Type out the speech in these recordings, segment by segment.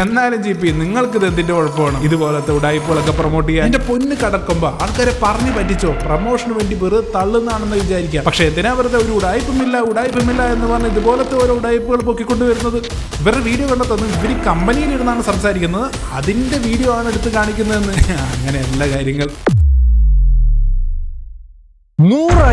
എന്നാലും G P നിങ്ങൾക്ക് ഇത് എന്തിന്റെ കുഴപ്പമാണ്? ഇതുപോലത്തെ ഉടായ്പകളൊക്കെ പ്രൊമോട്ട് ചെയ്യാൻ. എന്റെ പൊന്ന് കടക്കുമ്പോ ആൾക്കാരെ പറഞ്ഞു പറ്റിച്ചോ? പ്രൊമോഷന് വേണ്ടി വെറുതെ തള്ളുന്നാണെന്ന് വിചാരിക്കാം. പക്ഷെ എന്തിനാ വെറുതെ ഒരു ഉടായ്പമില്ല ഉടായ്പമില്ല എന്ന് പറഞ്ഞ് ഇതുപോലത്തെ ഓരോ ഉടായ്പകൾ പൊക്കിക്കൊണ്ട് വരുന്നത് ഇവരുടെ വീഡിയോ കണ്ടെത്തുന്നു ഇവർ കമ്പനിയിൽ ഇരുന്നാണ് സംസാരിക്കുന്നത്. അതിന്റെ വീഡിയോ ആണ് എടുത്ത് കാണിക്കുന്നതെന്ന്. അങ്ങനെയല്ല കാര്യങ്ങൾ.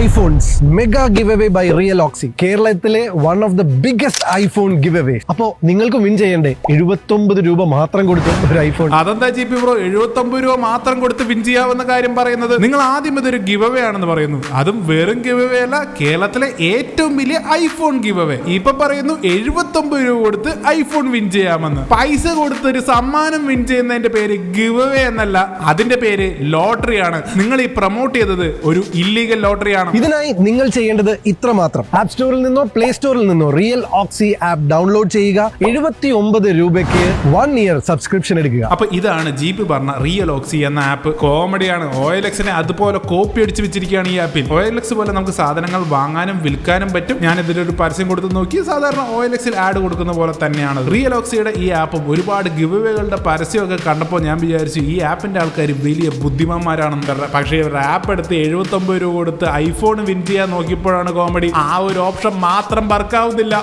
IPhones mega give away by real oxy കേരളത്തിലെ one of the biggest iPhone give away അപ്പോ നിങ്ങൾക്ക് വിൻ ചെയ്യണ്ടേ? എഴുപത്തൊമ്പത് രൂപ മാത്രം കൊടുത്ത് ഒരു ഐഫോൺ അതെന്താ ജി പി ബ്രോ എഴുപത്തൊമ്പത് രൂപ മാത്രം കൊടുത്ത് വിൻ ചെയ്യാവുന്ന കാര്യം പറയുന്നത് നിങ്ങൾ ആദ്യം ഇതൊരു ഗിവ് അവേ ആണെന്ന് പറയുന്നു. അതും വെറും ഗിവ് അവേ അല്ല കേരളത്തിലെ ഏറ്റവും വലിയ ഐഫോൺ ഗിവ് അവേ ഇപ്പൊ പറയുന്നു എഴുപത്തൊമ്പത് രൂപ കൊടുത്ത് ഐഫോൺ വിൻ ചെയ്യാമെന്ന്. പൈസ കൊടുത്ത് ഒരു സമ്മാനം വിൻ ചെയ്യുന്നതിന്റെ പേര് ഗിവ് അവേ എന്നല്ല അതിന്റെ പേര് ലോട്ടറി ആണ് നിങ്ങൾ ഈ പ്രൊമോട്ട് ചെയ്തത് ഒരു ഇല്ലീഗൽ ലോട്ടറി ആണ് ഇതിനായി നിങ്ങൾ ചെയ്യേണ്ടത് ഇത്ര മാത്രം ആപ്പ് സ്റ്റോറിൽ നിന്നോ പ്ലേ സ്റ്റോറിൽ നിന്നോ റിയൽ ഓക്സി ആപ്പ് ഡൗൺലോഡ് ചെയ്യുക. എഴുപത്തി ഒമ്പത് രൂപയ്ക്ക് വൺ ഇയർ സബ്സ്ക്രിപ്ഷൻ എടുക്കുക. അപ്പൊ ഇതാണ് ജീപ്പ് പറഞ്ഞ റിയൽ ഓക്സി എന്ന ആപ്പ് കോമഡിയാണ് ഒ എൽ എക്സിനെ അതുപോലെ കോപ്പി അടിച്ച് വെച്ചിരിക്കുകയാണ് ഈ ആപ്പിൽ ഒ എൽ എക്സ് പോലെ നമുക്ക് സാധനങ്ങൾ വാങ്ങാനും വിൽക്കാനും പറ്റും. ഞാൻ ഇതിലൊരു പരസ്യം കൊടുത്ത് നോക്കി. സാധാരണ ഒ എൽ എക്സിൽ ആഡ് കൊടുക്കുന്ന പോലെ തന്നെയാണ്. റിയൽ ഓക്സിയുടെ ഈ ആപ്പും ഒരുപാട് ഗിവവേകളുടെ പരസ്യമൊക്കെ കണ്ടപ്പോൾ ഞാൻ വിചാരിച്ചു ഈ ആപ്പിന്റെ ആൾക്കാർ വലിയ ബുദ്ധിമാന്മാരാണെന്ന് പക്ഷേ ഇവരുടെ ആപ്പ് എടുത്ത് എഴുപത്തൊമ്പത് രൂപ കൊടുത്ത് ഐഫോൺ വിൻ ചെയ്യാൻ നോക്കിയപ്പോഴാണ് കോമഡി. ആ ഒരു ഓപ്ഷൻ മാത്രം വർക്കാവുന്നില്ല.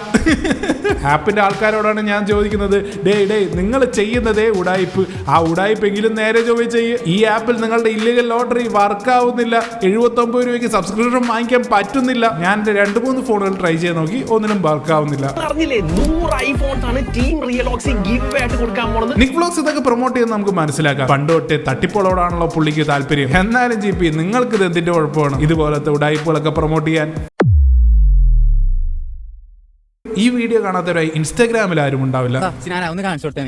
ആപ്പിന്റെ ആൾക്കാരോടാണ് ഞാൻ ചോദിക്കുന്നത് ഡേ ഡേ നിങ്ങൾ ചെയ്യുന്നതേ ഉടായ്പ് ആ ഉടായ്പെങ്കിലും നേരെ ചോദിച്ചു ചെയ്യ്. ഈ ആപ്പിൽ നിങ്ങളുടെ ഇല്ലീഗൽ ലോട്ടറി വർക്കാവുന്നില്ല. എഴുപത്തൊമ്പത് രൂപയ്ക്ക് സബ്സ്ക്രിപ്ഷൻ വാങ്ങിക്കാൻ പറ്റുന്നില്ല. ഞാൻ എന്റെ രണ്ട് മൂന്ന് ഫോണുകൾ ട്രൈ ചെയ്ത് നോക്കി. ഒന്നിനും വർക്കാവുന്നില്ല. പറഞ്ഞില്ലേ നൂറ് ഐഫോൺസ് ടീം റിയൽ ഓക്സി ആയിട്ട് കൊടുക്കാൻ പോണത്. നിക് വ്ലോഗ്സ് ഇതൊക്കെ പ്രൊമോട്ട് ചെയ്യുന്ന നമുക്ക് മനസ്സിലാക്കാം. പണ്ട് തൊട്ടേ തട്ടിപ്പോളോടാണല്ലോ പുള്ളിക്ക് താല്പര്യം. എന്നാലും ജി പി നിങ്ങൾക്ക് ഇത് എന്തിന്റെ കുഴപ്പമാണ്? ഇതുപോലത്തെ ഉടായ്പകളൊക്കെ പ്രൊമോട്ട് ചെയ്യാൻ. ഈ വീഡിയോ കാണാത്തവരായി ഇൻസ്റ്റാഗ്രാമിൽ ആരും ഉണ്ടാവില്ല. കാണിച്ചു കൊടുത്തേ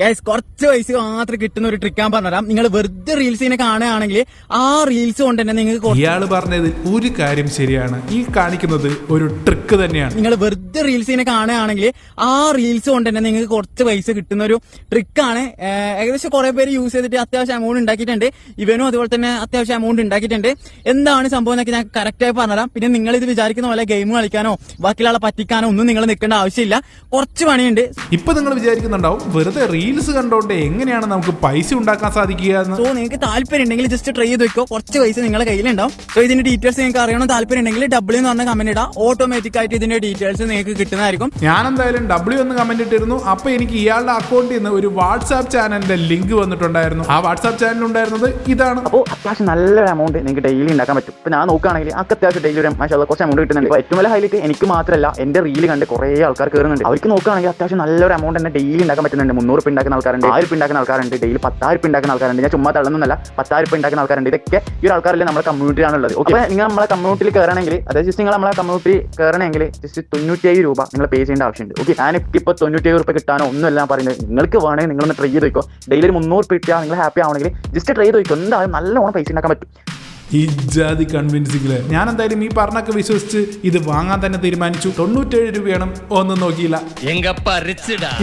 ഗൈസ് കുറച്ച് പൈസ മാത്രം കിട്ടുന്ന ഒരു ട്രിക്കാൻ പറഞ്ഞുതരാം. നിങ്ങൾ വെറുതെ റീൽസിനെ കാണുകയാണെങ്കിൽ ആ റീൽസ് കൊണ്ട് തന്നെ നിങ്ങൾക്ക് ഇയാൾ പറഞ്ഞത് ഒരു കാര്യം ശരിയാണ്. ഈ കാണിക്കുന്നത് ഒരു ട്രിക്ക് തന്നെയാണ്. നിങ്ങൾ വെറുതെ റീൽസിനെ കാണുകയാണെങ്കിൽ ആ റീൽസ് കൊണ്ട് തന്നെ നിങ്ങൾക്ക് കുറച്ച് പൈസ കിട്ടുന്ന ഒരു ട്രിക്കാണ് ഏകദേശം കുറെ പേര് യൂസ് ചെയ്തിട്ട് അത്യാവശ്യം എമൗണ്ട് ഉണ്ടാക്കിയിട്ടുണ്ട്. ഇവനും അതുപോലെ തന്നെ അത്യാവശ്യം എമൗണ്ട് ഉണ്ടാക്കിയിട്ടുണ്ട്. എന്താണ് സംഭവം എന്നൊക്കെ ഞാൻ കറക്റ്റായി പറഞ്ഞുതരാം. പിന്നെ നിങ്ങൾ ഇത് വിചാരിക്കുന്ന പോലെ ഗെയിം കളിക്കാനോ ബാക്കിയുള്ള ആളെ പറ്റിക്കാനോ ഒന്നും നിങ്ങൾ നിൽക്കേണ്ട ആവശ്യമില്ല. കുറച്ച് പണിയുണ്ട്. ഇപ്പൊ നിങ്ങൾ വിചാരിക്കുന്നുണ്ടാവും വെറുതെ റീൽസ് കണ്ടോണ്ട് എങ്ങനെയാണ് നമുക്ക് പൈസ ഉണ്ടാക്കാൻ സാധിക്കുക എന്ന്? സോ നിങ്ങൾക്ക് താല്പര്യം ഉണ്ടെങ്കിൽ ജസ്റ്റ് ട്രൈ ചെയ്ത് വെക്കോ. കുറച്ച് പൈസ നിങ്ങളുടെ കയ്യിലുണ്ടാവും. സോ ഇതിന്റെ ഡീറ്റെയിൽസ് നിങ്ങൾക്ക് അറിയണം. താല്പര്യം ഉണ്ടെങ്കിൽ ഡബ്ല്യൂ എന്ന് പറഞ്ഞ കമന്റ് ഇടാം. ഓട്ടോമാറ്റിക് ആയിട്ട് ഇതിന്റെ ഡീറ്റെയിൽസ് നിങ്ങൾക്ക് കിട്ടുന്നതായിരിക്കും. ഞാൻ എന്തായാലും ഡബ്ല്യൂ എന്ന് കമന്റ് ഇട്ടിരുന്നു. അപ്പൊ എനിക്ക് ഇയാളുടെ അക്കൗണ്ടിൽ നിന്ന് ഒരു വാട്സാപ്പ് ചാനലിന്റെ ലിങ്ക് വന്നിട്ടുണ്ടായിരുന്നു. ആ വാട്സാപ്പ് ചാനൽ ഉണ്ടായിരുന്നത് ഇതാണ്. അപ്പോൾ അത്യാവശ്യം നല്ലൊരു എമൗണ്ട് നിങ്ങൾക്ക് ഡെയിലി ഉണ്ടാക്കാൻ പറ്റും. ഇപ്പൊ ഞാൻ നോക്കുകയാണെങ്കിൽ ആ അത്യാവശ്യം ഡെയിലി ഒരു മാഷാ കുറച്ച് എമൗണ്ട് കിട്ടുന്നുണ്ട്. ഏറ്റവും വലിയ ഹൈലൈറ്റ് എനിക്ക് മാത്രമല്ല എന്റെ റീൽ കണ്ട് കുറേ ആൾക്കാർ കയറുന്നുണ്ട് അവർക്ക് നോക്കുകയാണെങ്കിൽ അത്യാവശ്യം നല്ലൊരു എമൗണ്ട് തന്നെ ഡെയിലി ഉണ്ടാക്കാൻ പറ്റുന്നുണ്ട്. മുന്നൂറ് രൂപ ഉണ്ടാക്കുന്ന ആൾക്കാരുണ്ട് ആയിരം രൂപ ഉണ്ടാക്കുന്ന ആൾക്കാരുണ്ട് ഡെയിലി പത്തായിരം രൂപ ഉണ്ടാക്കുന്ന ആൾക്കാരുണ്ട്. ഞാൻ ചുമ്മാ തള്ളുന്നല്ല പത്തായിരം രൂപ ഉണ്ടാക്കുന്ന ആൾക്കാരുണ്ട്. ഇതൊക്കെ ഈ ഒരു ആൾക്കാരല്ലേ നമ്മുടെ കമ്മ്യൂണിറ്റിയാണുള്ളത് ഓക്കെ നിങ്ങൾ നമ്മളെ കമ്മ്യൂണിറ്റിയിൽ കയറണമെങ്കിൽ അതായത് ജസ്റ്റ് നിങ്ങൾ നമ്മളെ കമ്മ്യൂണിറ്റി കയറണമെങ്കിൽ ജസ്റ്റ് തൊണ്ണൂറ്റേഴ് രൂപ നിങ്ങൾ പേ ചെയ്യേണ്ട ആവശ്യമുണ്ട്. ഓക്കെ ഞാൻ ഇപ്പോൾ തൊണ്ണൂറ്റേഴ് രൂപ കിട്ടാനോ ഒന്നും ഞാൻ പറയുന്നത്. നിങ്ങൾക്ക് വേണമെങ്കിൽ നിങ്ങളൊന്ന് ട്രൈ ചെയ്ത് വയ്ക്കോ ഡെയിലി ഒരു മുന്നൂറ് രൂപ കിട്ടിയാൽ നിങ്ങൾ ഹാപ്പി ആവണമെങ്കിൽ ജസ്റ്റ് ട്രൈ ചെയ്ത് വയ്ക്കും എന്തായാലും നല്ലോണം പൈസ ഉണ്ടാക്കാൻ പറ്റും. ഈ ജാതി കൺവിൻസിംഗിൽ ഞാൻ എന്തായാലും ഈ പറഞ്ഞൊക്കെ വിശ്വസിച്ച് ഇത് വാങ്ങാൻ തന്നെ തീരുമാനിച്ചു. തൊണ്ണൂറ്റേഴ് രൂപയാണ് ഒന്നും നോക്കിയില്ല.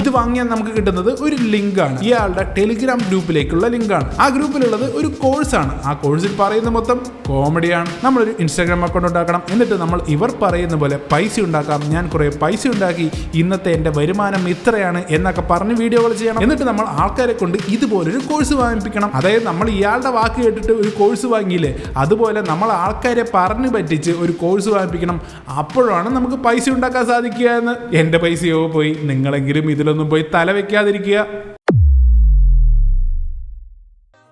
ഇത് വാങ്ങിയാൽ നമുക്ക് കിട്ടുന്നത് ഒരു ലിങ്ക് ആണ് ഇയാളുടെ ടെലിഗ്രാം ഗ്രൂപ്പിലേക്കുള്ള ലിങ്ക് ആണ് ആ ഗ്രൂപ്പിലുള്ളത് ഒരു കോഴ്സാണ്. ആ കോഴ്സിൽ പറയുന്ന മൊത്തം കോമഡിയാണ്. നമ്മളൊരു ഇൻസ്റ്റാഗ്രാം അക്കൗണ്ട് ഉണ്ടാക്കണം. എന്നിട്ട് നമ്മൾ ഇവർ പറയുന്ന പോലെ പൈസ ഉണ്ടാക്കാം. ഞാൻ കുറെ പൈസ ഉണ്ടാക്കി. ഇന്നത്തെ എന്റെ വരുമാനം ഇത്രയാണ് എന്നൊക്കെ പറഞ്ഞ് വീഡിയോകൾ ചെയ്യണം. എന്നിട്ട് നമ്മൾ ആൾക്കാരെ കൊണ്ട് ഇതുപോലൊരു കോഴ്സ് വാങ്ങിപ്പിക്കണം. അതായത് നമ്മൾ ഇയാളുടെ വാക്ക് കേട്ടിട്ട് ഒരു കോഴ്സ് വാങ്ങിയില്ലേ? അതുപോലെ നമ്മൾ ആൾക്കാരെ പറഞ്ഞു പറ്റിച്ച് ഒരു കോഴ്സ് വാങ്ങിപ്പിക്കണം അപ്പോഴാണ് നമുക്ക് പൈസ ഉണ്ടാക്കാൻ സാധിക്കുക എന്ന്. എന്റെ പൈസയോ പോയി. നിങ്ങളെങ്കിലും ഇതിലൊന്നും പോയി തല വെക്കാതിരിക്കുക.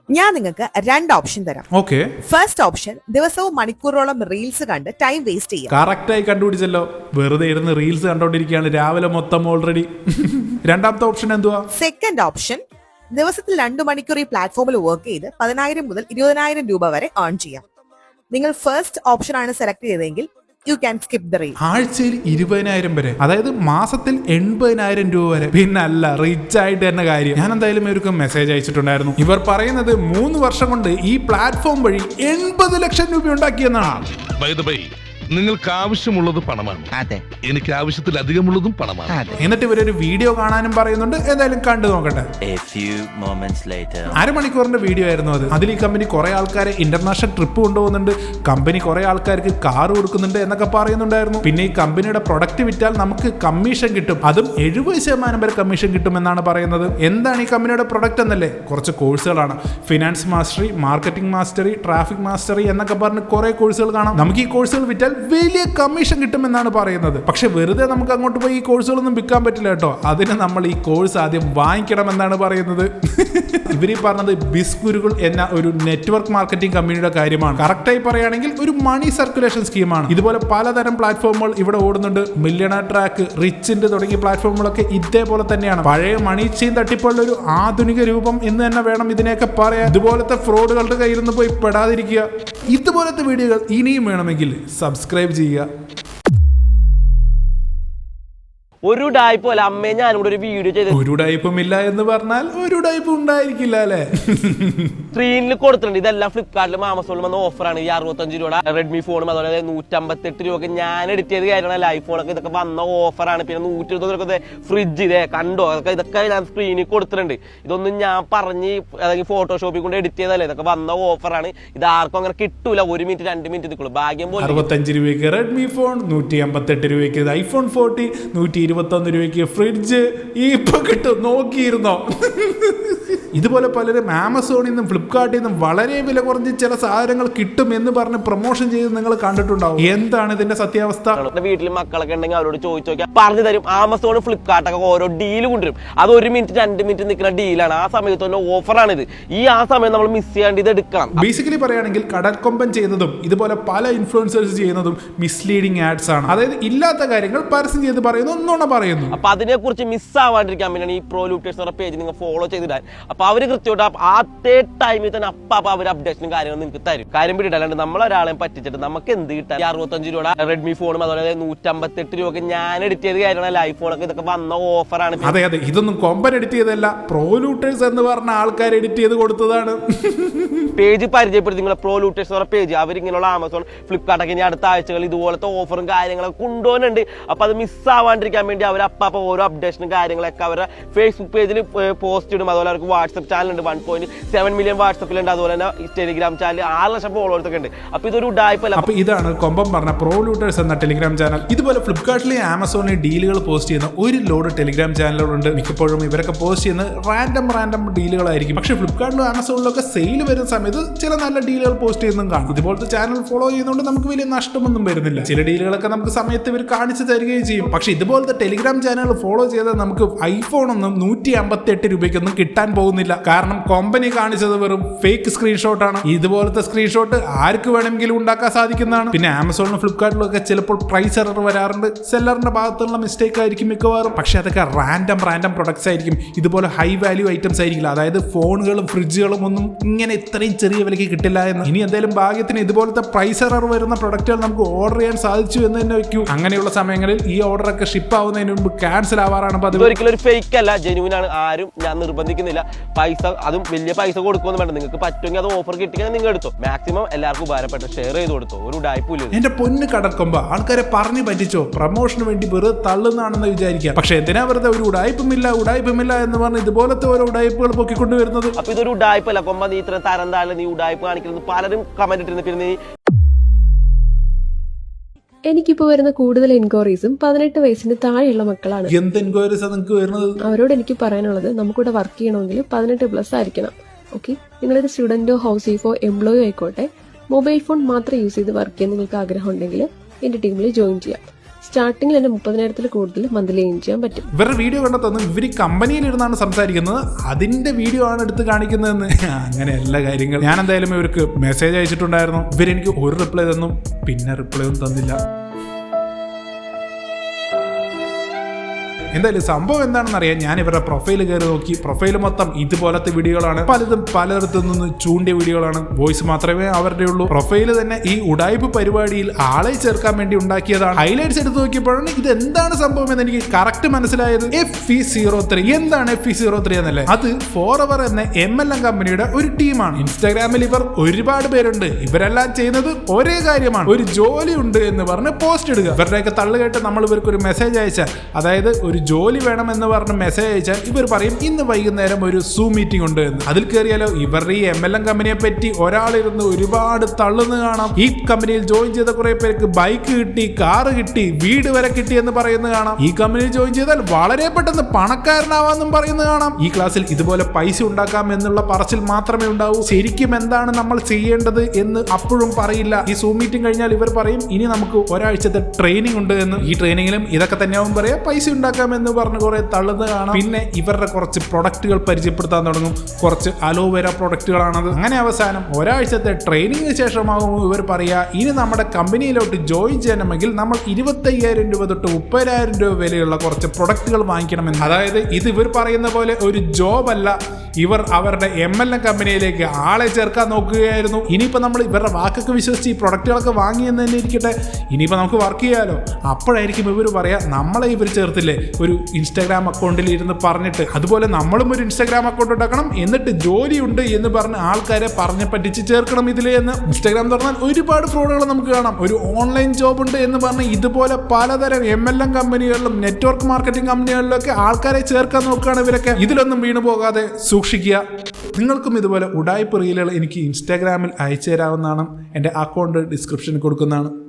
ഞാൻ നിങ്ങൾക്ക് രണ്ട് ഓപ്ഷൻ തരാം. ഓക്കെ ഫസ്റ്റ് ഓപ്ഷൻ ദിവസവും മണിക്കൂറോളം റീൽസ് കണ്ട് ടൈം വേസ്റ്റ് ചെയ്യാം കറക്റ്റായി കണ്ടുപിടിച്ചല്ലോ. വെറുതെ ഇരുന്ന് റീൽസ് കണ്ടോണ്ടിരിക്കുകയാണ് രാവിലെ മൊത്തം ഓൾറെഡി രണ്ടാമത്തെ ഓപ്ഷൻ എന്തുവാ? സെക്കൻഡ് ഓപ്ഷൻ ദിവസത്തിൽ രണ്ടു മണിക്കൂർ ഈ പ്ലാറ്റ്ഫോമിൽ വർക്ക് ചെയ്ത് പതിനായിരം മുതൽ ഇരുപതിനായിരം രൂപ വരെ ഏൺ ചെയ്യാം. നിങ്ങൾ ഫസ്റ്റ് ഓപ്ഷൻ ആണ് സെലക്ട് ചെയ്തെങ്കിൽ you can skip the re ആഴ്ചയിൽ ഇരുപതിനായിരം വരെ അതായത് മാസത്തിൽ എൺപതിനായിരം രൂപ വരെ. പിന്നെ അല്ല റിച്ച് ആയിട്ട് തന്നെ കാര്യം. ഞാൻ എന്തായാലും ഇവർക്ക് മെസ്സേജ് അയച്ചിട്ടുണ്ടായിരുന്നു. ഇവർ പറയുന്നത് മൂന്ന് വർഷം കൊണ്ട് ഈ പ്ലാറ്റ്ഫോം വഴി എൺപത് ലക്ഷം രൂപ ഉണ്ടാക്കിയെന്നാണ്. ബൈ ബൈ നിങ്ങൾക്ക് ആവശ്യമുള്ളത് പണമാണ്. അതെ. എനിക്ക് ആവശ്യത്തിലധികമുള്ളതും പണമാണ്. അതെ. എന്നിട്ട് ഇവരൊരു വീഡിയോ കാണാനും പറയുന്നുണ്ട്. എന്തായാലും കണ്ടു നോക്കട്ടെ. A few moments later. അരമണിക്കൂറിന്റെ വീഡിയോ ആയിരുന്നു അത്. അതിൽ ഈ കമ്പനി കുറെ ആൾക്കാരെ ഇന്റർനാഷണൽ ട്രിപ്പ് കൊണ്ടുപോകുന്നുണ്ട്. കമ്പനി കുറെ ആൾക്കാർക്ക് കാർ കൊടുക്കുന്നുണ്ട് എന്നൊക്കെ പറയുന്നുണ്ടായിരുന്നു. പിന്നെ ഈ കമ്പനിയുടെ പ്രൊഡക്റ്റ് വിറ്റാൽ നമുക്ക് കമ്മീഷൻ കിട്ടും. അതും എഴുപത് ശതമാനം വരെ കമ്മീഷൻ കിട്ടുമെന്നാണ് പറയുന്നത്. എന്താണ് ഈ കമ്പനിയുടെ പ്രൊഡക്റ്റ് എന്നല്ലേ? കുറച്ച് കോഴ്സുകളാണ് finance mastery marketing mastery traffic mastery എന്നൊക്കെ പറഞ്ഞ് കുറെ കോഴ്സുകൾ കാണാം. നമുക്ക് ഈ കോഴ്സുകൾ വിറ്റാൽ വലിയ കമ്മീഷൻ കിട്ടുമെന്നാണ് പറയുന്നത്. പക്ഷെ വെറുതെ നമുക്ക് അങ്ങോട്ട് പോയി ഈ കോഴ്സുകളൊന്നും വിൽക്കാൻ പറ്റില്ല കേട്ടോ. അതിന് നമ്മൾ ഈ കോഴ്സ് ആദ്യം വാങ്ങിക്കണമെന്നാണ് പറയുന്നത്. ഇവർ പറഞ്ഞത് ബിസ്കുരുകൾ എന്ന ഒരു നെറ്റ്വർക്ക് മാർക്കറ്റിംഗ് കമ്പനിയുടെ കാര്യമാണ്. കറക്റ്റായി പറയുകയാണെങ്കിൽ ഒരു മണി സർക്കുലേഷൻ സ്കീമാണ് ഇതുപോലെ പലതരം പ്ലാറ്റ്ഫോമുകൾ ഇവിടെ ഓടുന്നുണ്ട്. മില്യണർ ട്രാക്ക് റിച്ചിന്റെ തുടങ്ങിയ പ്ലാറ്റ്ഫോമുകളൊക്കെ ഇതേപോലെ തന്നെയാണ്. പഴയ മണി ചെയിൻ തട്ടിപ്പുള്ള ഒരു ആധുനിക രൂപം എന്ന് തന്നെ വേണം ഇതിനെയൊക്കെ പറയാൻ. ഇതുപോലത്തെ ഫ്രോഡുകളുടെ കയ്യിൽ നിന്ന് പോയി പെടാതിരിക്കുക. ഇതുപോലത്തെ വീഡിയോകൾ ഇനിയും വേണമെങ്കിൽ സബ്സ്ക്രൈബ് ചെയ്യുക. ഒരു ഡായ്പോ അല്ല അമ്മയെ ഞാനും കൂടെ ഒരു വീഡിയോ ചെയ്ത് ഒരു ടൈപ്പും ഇല്ല എന്ന് പറഞ്ഞാൽ ഒരു ടൈപ്പും ഉണ്ടായിരിക്കില്ല അല്ലേ? സ്ക്രീനിൽ കൊടുത്തിട്ടുണ്ട്. ഇതെല്ലാം ഫ്ലിപ്കാർട്ടിലും ആമസോണിലും വന്ന ഓഫറാണ്. ഈ അറുപത്തഞ്ച് രൂപ റെഡ്മി ഫോണും അതുപോലെ നൂറ്റമ്പത്തെട്ട് രൂപ ഞാൻ എഡിറ്റ് ചെയ്ത് കാര്യമാണ് ഐഫോണൊക്കെ ഇതൊക്കെ വന്ന ഓഫറാണ്. പിന്നെ നൂറ്റി ഇരുപതൊക്കെ ഫ്രിഡ്ജ് ഇതേ കണ്ടോ? അതൊക്കെ ഇതൊക്കെ ഞാൻ സ്ക്രീനിൽ കൊടുത്തിട്ടുണ്ട്. ഇതൊന്നും ഞാൻ പറഞ്ഞ് അല്ലെങ്കിൽ ഫോട്ടോഷോപ്പിൽ കൊണ്ട് എഡിറ്റ് ചെയ്തല്ലേ ഇതൊക്കെ വന്ന ഓഫറാണ്. ഇത് ആർക്കും അങ്ങനെ കിട്ടൂല. ഒരു മിനിറ്റ് രണ്ട് മിനിറ്റ് നിൽക്കുള്ളൂ ഭാഗ്യം പോലെ അറുപത്തഞ്ച് രൂപയ്ക്ക് റെഡ്മി ഫോൺ നൂറ്റി അമ്പത്തെട്ട് രൂപയ്ക്ക് ഐഫോൺ ഫോർട്ടി നൂറ്റി ഇരുപത്തൊന്ന് രൂപയ്ക്ക് ഫ്രിഡ്ജ് ഈ ഇപ്പൊ കിട്ടും. നോക്കിയിരുന്നോ? ഇതുപോലെ പലരും ആമസോണിൽ നിന്നും ഫ്ലിപ്കാർട്ടിൽ നിന്നും വളരെ വില കുറഞ്ഞ് ചില സാധനങ്ങൾ കിട്ടും എന്ന് പറഞ്ഞ് പ്രൊമോഷൻ ചെയ്ത് നിങ്ങൾ കണ്ടിട്ടുണ്ടാവും. എന്താണ് ഇതിന്റെ സത്യാവസ്ഥ? വീട്ടിൽ മക്കളൊക്കെ ഉണ്ടെങ്കിൽ അവരോട് ചോദിച്ചു നോക്കിയാൽ പറഞ്ഞു തരും. ആമസോൺ ഫ്ലിപ്കാർട്ടൊക്കെ ഓരോ ഡീൽ കൊണ്ടുവരും. അത് ഒരു മിനിറ്റ് രണ്ട് മിനിറ്റ് നിൽക്കുന്ന ഡീലാണ് ആ സമയത്ത് തന്നെ ഇത് ഈ ആ സമയം നമ്മൾ മിസ് ചെയ്യാണ്ട് ഇത് എടുക്കാം ബേസിക്കലി പറയുകയാണെങ്കിൽ കടൽക്കൊമ്പൻ ചെയ്യുന്നതും ഇതുപോലെ പല ഇൻഫ്ലുവൻസേഴ്സ് ചെയ്യുന്നതും മിസ്ലീഡിംഗ് ആഡ്സ് ആണ്. അതായത് ഇല്ലാത്ത കാര്യങ്ങൾ പരസ്യം ചെയ്ത് പറയുന്നു ഒന്നുകൂടെ പറയുന്നു. അപ്പൊ അതിനെ കുറിച്ച് മിസ് ആവാണ്ടിരിക്കാൻ വേണ്ടിയാണ് ഈ പ്രോ ലൂട്ടേഴ്സ് പേജ് നിങ്ങൾ ഫോളോ ചെയ്തിടാൻ. അപ്പൊ അവർ കൃത്യമായിട്ട് തേ ടൈമിൽ തന്നെ അപ്പ അപ്പൊ അവർ അപ്ഡേഷനും കാര്യങ്ങളും നിങ്ങൾക്ക് തരും. കാര്യം പിടിയിട്ടല്ലാണ്ട് നമ്മളൊരാളെ പറ്റിച്ചിട്ട് നമുക്ക് എന്ത് കിട്ടാൻ? അറുപത്തഞ്ച് രൂപ റെഡ്മി ഫോണും അതുപോലെ നൂറ്റമ്പത്തെട്ട് രൂപ ഞാൻ എഡിറ്റ് ചെയ്ത് കാര്യമാണ് ഐഫോണൊക്കെ ഇതൊക്കെ വന്ന ഓഫറാണ് അതെ അതെ. ഇതൊന്നും കൊമ്പൻ എഡിറ്റ് ചെയ്തല്ല പ്രോലൂട്ടേഴ്സ് എന്ന് പറഞ്ഞ ആൾക്കാർ എഡിറ്റ് ചെയ്ത് കൊടുത്തതാണ്. പേജ് പരിചയപ്പെടുത്തി നിങ്ങളെ പ്രോ ലൂട്ടേഴ്സ് പറഞ്ഞ പേജ്. അവരിങ്ങനെയുള്ള ആമസോൺ ഫ്ലിപ്കാർട്ടൊക്കെ ഇനി അടുത്ത ആഴ്ചകൾ ഇതുപോലത്തെ ഓഫറും കാര്യങ്ങളൊക്കെ കൊണ്ടുപോകുന്നുണ്ട് അപ്പൊ അത് മിസ് ആവാണ്ടിരിക്കാൻ വേണ്ടി അവർ അപ്പ അപ്പൊ ഓരോ അപ്ഡേഷനും കാര്യങ്ങളൊക്കെ അവരുടെ ഫേസ്ബുക്ക് പേജിൽ പോസ്റ്റ് ഇടും. അതുപോലെ അവർക്ക് വാട്സപ്പ് ചാനൽ ഉണ്ട് വൺ പോയിന്റ് സെവൻ മില്യൺ വാട്സപ്പിലുണ്ട് അതുപോലെ തന്നെ ടെലിഗ്രാം ചാനൽ ആറ് ലക്ഷം ഫോളോവേഴ്സ് ഒക്കെ ഉണ്ട്. അപ്പൊ ഇതൊരു ഉഡായ്പല്ല അപ്പൊ ഇതാണ് കൊമ്പം പറഞ്ഞ പ്രോ ലൂട്ടേഴ്സ് എന്ന ടെലിഗ്രാം ചാനൽ ഇതുപോലെ ഫ്ലിപ്കാർട്ടിലെയും ആമസോണിലെയും ഡീലുകൾ പോസ്റ്റ് ചെയ്യുന്ന ഒരു ലോഡ് ടെലിഗ്രാം ചാനലുകളുണ്ട് മിക്കപ്പോഴും ഇവരൊക്കെ പോസ്റ്റ് ചെയ്യുന്ന റാൻഡം റാൻഡം ഡീലുകളായിരിക്കും പക്ഷേ ഫ്ലിപ്കാർട്ടിലും ആമസോണിലും ഒക്കെ സെയിൽ വരുന്ന സമയത്ത് ചില നല്ല ഡീലുകൾ പോസ്റ്റ് ചെയ്യുന്നതും കാണും. ഇതുപോലത്തെ ചാനൽ ഫോളോ ചെയ്യുന്നതുകൊണ്ട് നമുക്ക് വലിയ നഷ്ടമൊന്നും വരുന്നില്ല. ചില ഡീലുകളൊക്കെ നമുക്ക് സമയത്ത് ഇവർ കാണിച്ചു തരികയും ചെയ്യും. പക്ഷെ ഇതുപോലത്തെ ടെലിഗ്രാം ചാനൽ ഫോളോ ചെയ്താൽ നമുക്ക് ഐഫോൺ ഒന്നും നൂറ്റി അമ്പത്തി എട്ട് രൂപയ്ക്കൊന്നും കിട്ടാൻ പോകുന്നില്ല. കാരണം കമ്പനി കാണിച്ചത് വെറും ഫേക്ക് സ്ക്രീൻഷോട്ടാണ് ഇതുപോലത്തെ സ്ക്രീൻഷോട്ട് ആർക്ക് വേണമെങ്കിലും ഉണ്ടാക്കാൻ സാധിക്കുന്നതാണ്. പിന്നെ ആമസോണിലും ഫ്ലിപ്കാർട്ടിലും ഒക്കെ ചിലപ്പോൾ പ്രൈസ് എറർ വരാറുണ്ട്. സെല്ലറിന്റെ ഭാഗത്തുള്ള മിസ്റ്റേക്ക് ആയിരിക്കും മിക്കവാറും. പക്ഷെ അതൊക്കെ റാൻഡം റാൻഡം പ്രൊഡക്ട്സ് ആയിരിക്കും. ഇതുപോലെ ഹൈ വാല്യൂ ഐറ്റംസ് ആയിരിക്കില്ല. അതായത് ഫോണുകളും ഫ്രിഡ്ജുകളും ഒന്നും ഇങ്ങനെ ഇത്രയും ചെറിയ വിലയ്ക്ക് കിട്ടില്ല എന്ന്. ഇനി എന്തായാലും ഭാഗ്യത്തിന് ഇതുപോലത്തെ പ്രൈസ് എറർ വരുന്ന പ്രൊഡക്റ്റുകൾ നമുക്ക് ഓർഡർ ചെയ്യാൻ സാധിച്ചു എന്ന് തന്നെ വെക്കൂ അങ്ങനെയുള്ള സമയങ്ങളിൽ ഈ ഓർഡർ ഒക്കെ ഷിപ്പ് ആവുന്നതിന് മുമ്പ് ക്യാൻസൽ ആവാറാണ് ഇതൊരിക്കലും ഒരു ഫേക്ക് അല്ല. ജെനുവിനാണ് ആരും ഞാൻ നിർബന്ധിക്കുന്നില്ല. പൈസ അതും വലിയ പൈസ കൊടുക്കുമെന്ന് വേണ്ട. നിങ്ങൾക്ക് പറ്റുമെങ്കിൽ അത് ഓഫർ കിട്ടിയാൽ നിങ്ങൾ എടുത്തു. മാക്സിമം എല്ലാവർക്കും ഉപകാരപ്പെട്ട ഷെയർ ചെയ്ത് കൊടുത്തു. ഒരു ഡായ്പൂല എന്റെ പൊന്ന് കടക്കുമ്പോ ആൾക്കാരെ പറഞ്ഞു പറ്റിച്ചോ? പ്രമോഷന് വേണ്ടി വെറുതെ തള്ളുന്നാണെന്ന് വിചാരിക്കാം പക്ഷെ എന്തിനാ വെറുതെ ഒരു ഉടായ്പമില്ല ഉടായ്പമില്ല എന്ന് പറഞ്ഞ് ഇതുപോലത്തെ ഓരോ ഉടായ്പകൾ പൊക്കിക്കൊണ്ടുവരുന്നത്? അപ്പൊ ഇതൊരു ഉടായ്പല്ല. കൊമ്പ നീ ഇത്ര തരം താഴെ നീ ഉടായ്പ കാണിക്കുന്നത് പലരും കമന്റ് ഇട്ടിരുന്നു. പിന്നെ നീ എനിക്കിപ്പോൾ വരുന്ന കൂടുതൽ എൻക്വയറീസും പതിനെട്ട് വയസ്സിന് താഴെയുള്ള മക്കളാണ്. എന്ത് എൻക്വയറീസ് നിങ്ങൾക്ക് വരുന്നത്? അവരോട് എനിക്ക് പറയാനുള്ളത് നമുക്കിവിടെ വർക്ക് ചെയ്യണമെങ്കിൽ പതിനെട്ട് പ്ലസ് ആയിരിക്കണം. ഓക്കെ നിങ്ങളൊരു സ്റ്റുഡന്റോ ഹൗസ് വൈഫോ എംപ്ലോയോ ആയിക്കോട്ടെ മൊബൈൽ ഫോൺ മാത്രം യൂസ് ചെയ്ത് വർക്ക് ചെയ്യാൻ നിങ്ങൾക്ക് ആഗ്രഹം ഉണ്ടെങ്കിൽ എന്റെ ടീമിൽ ജോയിൻ ചെയ്യാം. സ്റ്റാർട്ടിങ്ങിൽ തന്നെ മുപ്പതിനായിരത്തിൽ കൂടുതൽ മന്ത്ലി ഏൺ ചെയ്യാൻ പറ്റും. ഇവരുടെ വീഡിയോ കണ്ടെത്തുന്നു ഇവർ കമ്പനിയിലിരുന്നാണ് സംസാരിക്കുന്നത്. അതിന്റെ വീഡിയോ ആണ് എടുത്ത് കാണിക്കുന്നതെന്ന്. അങ്ങനെ എല്ലാ കാര്യങ്ങളും ഞാൻ എന്തായാലും ഇവർക്ക് മെസ്സേജ് അയച്ചിട്ടുണ്ടായിരുന്നു. ഇവരെനിക്ക് ഒരു റിപ്ലൈ തന്നു. പിന്നെ റിപ്ലൈ ഒന്നും തന്നില്ല. എന്തായാലും സംഭവം എന്താണെന്ന് അറിയാം ഞാൻ ഇവരുടെ പ്രൊഫൈൽ കയറി നോക്കി. പ്രൊഫൈൽ മൊത്തം ഇതുപോലത്തെ വീഡിയോകളാണ്. പലതും പലയിടത്തു നിന്ന് ചൂണ്ടിയ വീഡിയോകളാണ്. വോയിസ് മാത്രമേ അവരുടെ ഉള്ളൂ. പ്രൊഫൈൽ തന്നെ ഈ ഉടായ്പ് പരിപാടിയിൽ ആളെ ചേർക്കാൻ വേണ്ടി ഉണ്ടാക്കിയതാണ്. ഹൈലൈറ്റ്സ് എടുത്ത് നോക്കിയപ്പോഴാണ് ഇത് എന്താണ് സംഭവം എന്ന് എനിക്ക് കറക്റ്റ് മനസ്സിലായത്. എഫ് ഇ സീറോ ത്രീ എന്താണ് എഫ് ഇ സീറോ ത്രീ എന്നല്ലേ? അത് ഫോർ അവർ എന്ന എം എൽ എം കമ്പനിയുടെ ഒരു ടീമാണ്. ഇൻസ്റ്റാഗ്രാമിൽ ഇവർ ഒരുപാട് പേരുണ്ട്. ഇവരെല്ലാം ചെയ്യുന്നത് ഒരേ കാര്യമാണ്. ഒരു ജോലി ഉണ്ട് എന്ന് പറഞ്ഞ് പോസ്റ്റ് ഇടുക. ഇവരുടെയൊക്കെ തള്ളുകേട്ട് നമ്മൾ ഇവർക്ക് ഒരു മെസ്സേജ് അയച്ചാൽ അതായത് ഒരു ജോലി വേണം എന്ന് പറഞ്ഞ് മെസ്സേജ് അയച്ചാൽ ഇവർ പറയും ഇന്ന് വൈകുന്നേരം ഒരു സൂ മീറ്റിംഗ് ഉണ്ട് എന്ന്. അതിൽ കയറിയാലോ ഇവരുടെ ഈ എം എൽ എം കമ്പനിയെ പറ്റി ഒരാളിരുന്ന് ഒരുപാട് തള്ളുന്ന കാണാം. ഈ കമ്പനിയിൽ ജോയിൻ ചെയ്ത കുറെ പേർക്ക് ബൈക്ക് കിട്ടി കാറ് കിട്ടി വീട് വരെ കിട്ടി എന്ന് പറയുന്നത് കാണാം. ഈ കമ്പനിയിൽ ജോയിൻ ചെയ്താൽ വളരെ പെട്ടെന്ന് പണക്കാരനാവാന്നും പറയുന്നത് കാണാം. ഈ ക്ലാസ്സിൽ ഇതുപോലെ പൈസ ഉണ്ടാക്കാം എന്നുള്ള പറച്ചിൽ മാത്രമേ ഉണ്ടാവൂ. ശരിക്കും എന്താണ് നമ്മൾ ചെയ്യേണ്ടത് എന്ന് അപ്പോഴും പറയില്ല. ഈ സൂ മീറ്റിംഗ് കഴിഞ്ഞാൽ ഇവർ പറയും ഇനി നമുക്ക് ഒരാഴ്ചത്തെ ട്രെയിനിങ് ഉണ്ട് എന്ന്. ഈ ട്രെയിനിങ്ങിലും ഇതൊക്കെ തന്നെയാവും പറയാം പൈസ ഉണ്ടാക്കാം എന്ന് പറഞ്ഞ് കുറെ തള്ളുന്നത് കാണാം. പിന്നെ ഇവരുടെ കുറച്ച് പ്രൊഡക്റ്റുകൾ പരിചയപ്പെടുത്താൻ തുടങ്ങും. കുറച്ച് അലോവേര പ്രൊഡക്റ്റുകളാണത് അങ്ങനെ അവസാനം ഒരാഴ്ചത്തെ ട്രെയിനിങ്ങിന് ശേഷമാകും ഇവർ പറയാ ഇനി നമ്മുടെ കമ്പനിയിലോട്ട് ജോയിൻ ചെയ്യണമെങ്കിൽ നമ്മൾ ഇരുപത്തയ്യായിരം രൂപ തൊട്ട് മുപ്പതിനായിരം രൂപ വിലയുള്ള കുറച്ച് പ്രൊഡക്റ്റുകൾ വാങ്ങിക്കണമെന്ന്. അതായത് ഇത് ഇവർ പറയുന്ന പോലെ ഒരു ജോബ് അല്ല. ഇവർ അവരുടെ എം എൽ എ കമ്പനിയിലേക്ക് ആളെ ചേർക്കാൻ നോക്കുകയായിരുന്നു. ഇനിയിപ്പോൾ നമ്മൾ ഇവരുടെ വാക്കൊക്കെ വിശ്വസിച്ച് ഈ പ്രൊഡക്റ്റുകളൊക്കെ വാങ്ങിയെന്ന് തന്നെ ഇരിക്കട്ടെ. ഇനിയിപ്പോൾ നമുക്ക് വർക്ക് ചെയ്യാമല്ലോ അപ്പോഴായിരിക്കും ഇവർ പറയാം നമ്മളെ ഇവർ ചേർത്തില്ലേ? ഒരു ഇൻസ്റ്റാഗ്രാം അക്കൗണ്ടിൽ ഇരുന്ന് പറഞ്ഞിട്ട് അതുപോലെ നമ്മളും ഒരു ഇൻസ്റ്റാഗ്രാം അക്കൗണ്ട് ഉണ്ടാക്കണം എന്നിട്ട് ജോലിയുണ്ട് എന്ന് പറഞ്ഞ് ആൾക്കാരെ പറഞ്ഞ് പറ്റിച്ച് ചേർക്കണം ഇതിൽ എന്ന്. ഇൻസ്റ്റാഗ്രാം തുറന്നാൽ ഒരുപാട് ഫ്രോഡുകൾ നമുക്ക് കാണാം. ഒരു ഓൺലൈൻ ജോബ് ഉണ്ട് എന്ന് പറഞ്ഞ് ഇതുപോലെ പലതരം എം എൽ എം കമ്പനികളിലും നെറ്റ്വർക്ക് മാർക്കറ്റിംഗ് കമ്പനികളിലൊക്കെ ആൾക്കാരെ ചേർക്കാൻ നോക്കുകയാണ് ഇവരൊക്കെ. ഇതിലൊന്നും വീണു പോകാതെ സൂക്ഷിക്കുക. നിങ്ങൾക്കും ഇതുപോലെ ഉടായ്പ റീലുകൾ എനിക്ക് ഇൻസ്റ്റാഗ്രാമിൽ അയച്ചു തരാവുന്നതാണ് എന്റെ അക്കൗണ്ട് ഡിസ്ക്രിപ്ഷനിൽ കൊടുക്കുന്നതാണ്.